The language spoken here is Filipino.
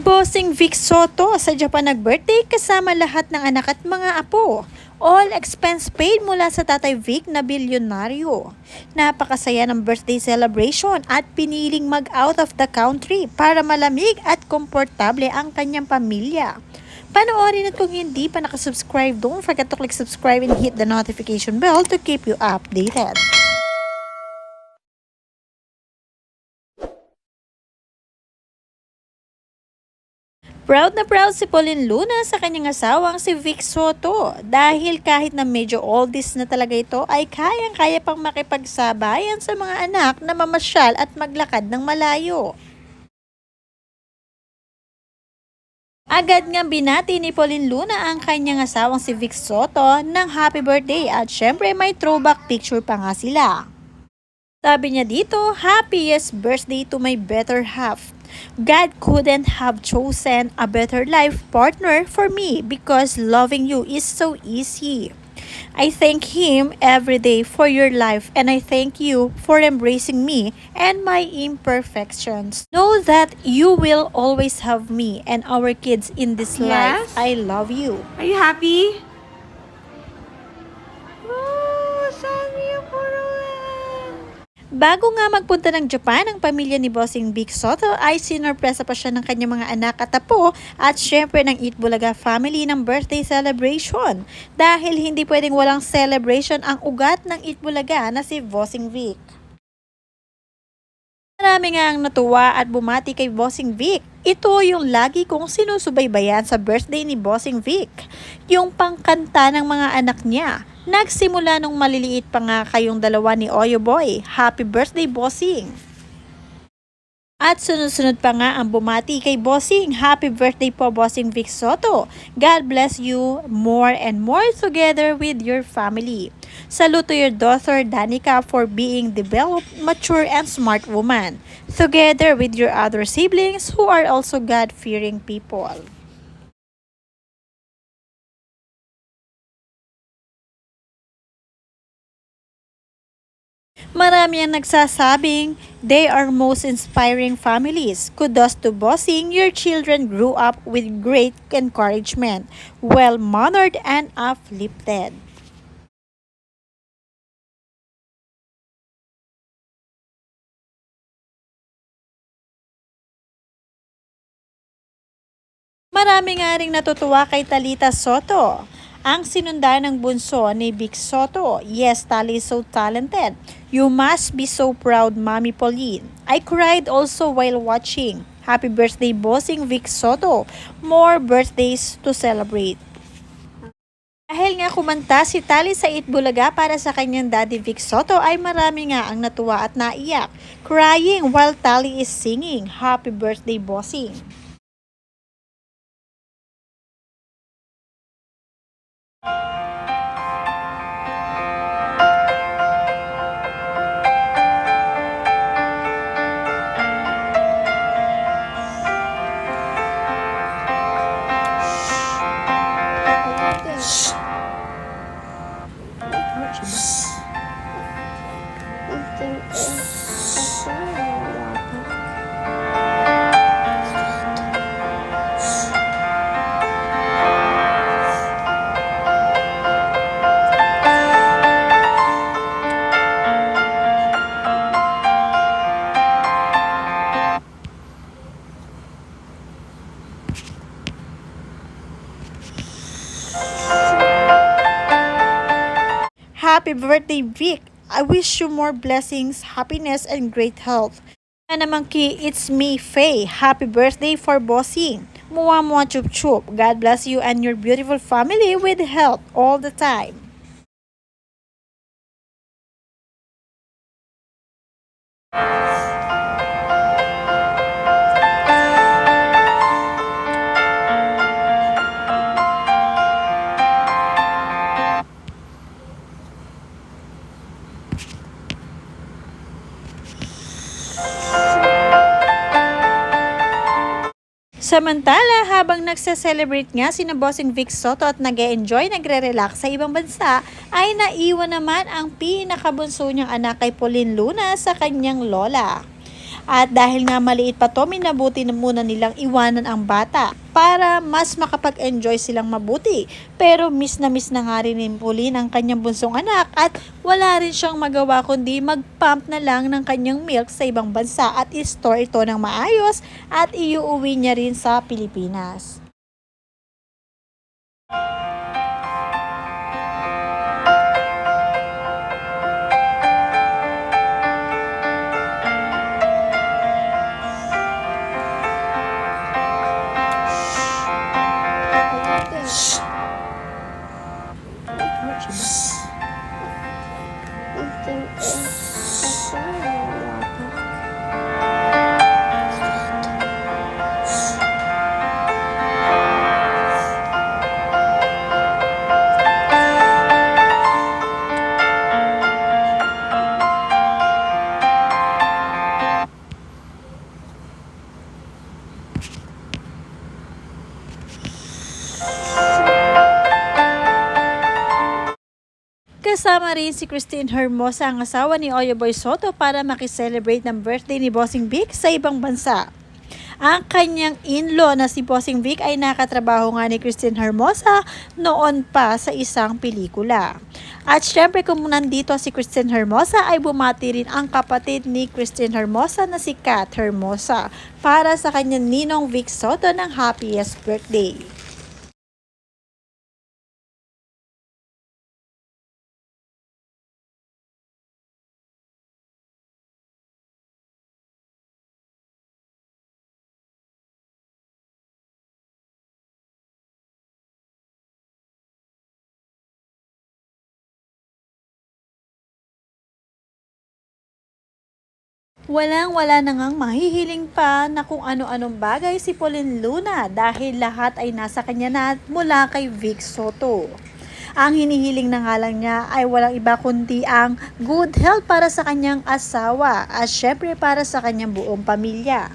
Bossing Vic Soto sa Japan nag-birthday kasama lahat ng anak at mga apo. All expense paid mula sa Tatay Vic na bilyonaryo. Napakasaya ng birthday celebration at piniling mag-out of the country para malamig at komportable ang kanyang pamilya. Panoorin at kung hindi pa nakasubscribe, don't forget to click subscribe and hit the notification bell to keep you updated. Proud na proud si Pauline Luna sa kanyang asawang si Vic Soto dahil kahit na medyo oldies na talaga ito ay kayang-kaya pang makipagsabayan sa mga anak na mamasyal at maglakad ng malayo. Agad nga binati ni Pauline Luna ang kanyang asawang si Vic Soto ng happy birthday at syempre may throwback picture pa nga sila. Sabi niya dito, happiest birthday to my better half. God couldn't have chosen a better life partner for me because loving you is so easy. I thank Him every day for your life and I thank you for embracing me and my imperfections. Know that you will always have me and our kids in this life. Yes? I love you. Are you happy? Bago nga magpunta ng Japan ang pamilya ni Bossing Big Soto ay sinorpresa pa siya ng kanyang mga anak at apo at syempre ng Eat Bulaga family ng birthday celebration. Dahil hindi pwedeng walang celebration ang ugat ng Eat Bulaga na si Bossing Vic. Marami nga ang natuwa at bumati kay Bossing Vic. Ito yung lagi kong sinusubaybayan sa birthday ni Bossing Vic. Yung pangkanta ng mga anak niya. Nagsimula nung maliliit pa nga kayong dalawa ni Oyo Boy. Happy birthday, Bossing! At sunod-sunod pa nga ang bumati kay Bossing. Happy birthday po, Bossing Vic Soto. God bless you more and more together with your family. Salute to your daughter Danica for being developed, mature, and smart woman. Together with your other siblings who are also God-fearing people. Marami ang nagsasabing they are most inspiring families. Kudos to bossing, your children grew up with great encouragement, well-mannered and uplifted. Marami nga ring natutuwa kay Talita Soto. Ang sinunda ng bunso ni Vic Soto. Yes, Tali is so talented. You must be so proud, Mommy Pauline. I cried also while watching. Happy birthday, bossing Vic Soto. More birthdays to celebrate. Dahil nga kumanta si Tali sa Itbulaga para sa kanyang daddy Vic Soto ay marami nga ang natuwa at naiyak. Crying while Tali is singing. Happy birthday, bossing. しょうて。Happy birthday, Vic! I wish you more blessings, happiness, and great health. Na naman ki, it's me, Faye. Happy birthday for bossing. Mua mua chup chup. God bless you and your beautiful family with health all the time. Samantala, habang nagse-celebrate nga si Bossing Vic Soto at nag enjoy nagre-relax sa ibang bansa, ay naiwan naman ang pinakabunso niyang anak kay Pauline Luna sa kanyang lola. At dahil nga maliit pa to, minabuti na muna nilang iwanan ang bata para mas makapag-enjoy silang mabuti. Pero miss na miss na nga rin ni Pauline ang kanyang bunsong anak at wala rin siyang magawa kundi mag-pump na lang ng kanyang milk sa ibang bansa at i-store ito ng maayos at iuuwi niya rin sa Pilipinas. think. Kasama rin si Christine Hermosa ang asawa ni Oyo Boy Soto para makiselebrate ng birthday ni Bossing Vic sa ibang bansa. Ang kanyang in-law na si Bossing Vic ay nakatrabaho nga ni Christine Hermosa noon pa sa isang pelikula. At syempre kung nandito si Christine Hermosa ay bumati rin ang kapatid ni Christine Hermosa na si Kat Hermosa para sa kanyang ninong Vic Soto ng happiest birthday. Walang-wala na ngang mahihiling pa na kung ano-anong bagay si Pauline Luna dahil lahat ay nasa kanya na mula kay Vic Soto. Ang hinihiling na nga lang niya ay walang iba kundi ang good health para sa kanyang asawa at syempre para sa kanyang buong pamilya.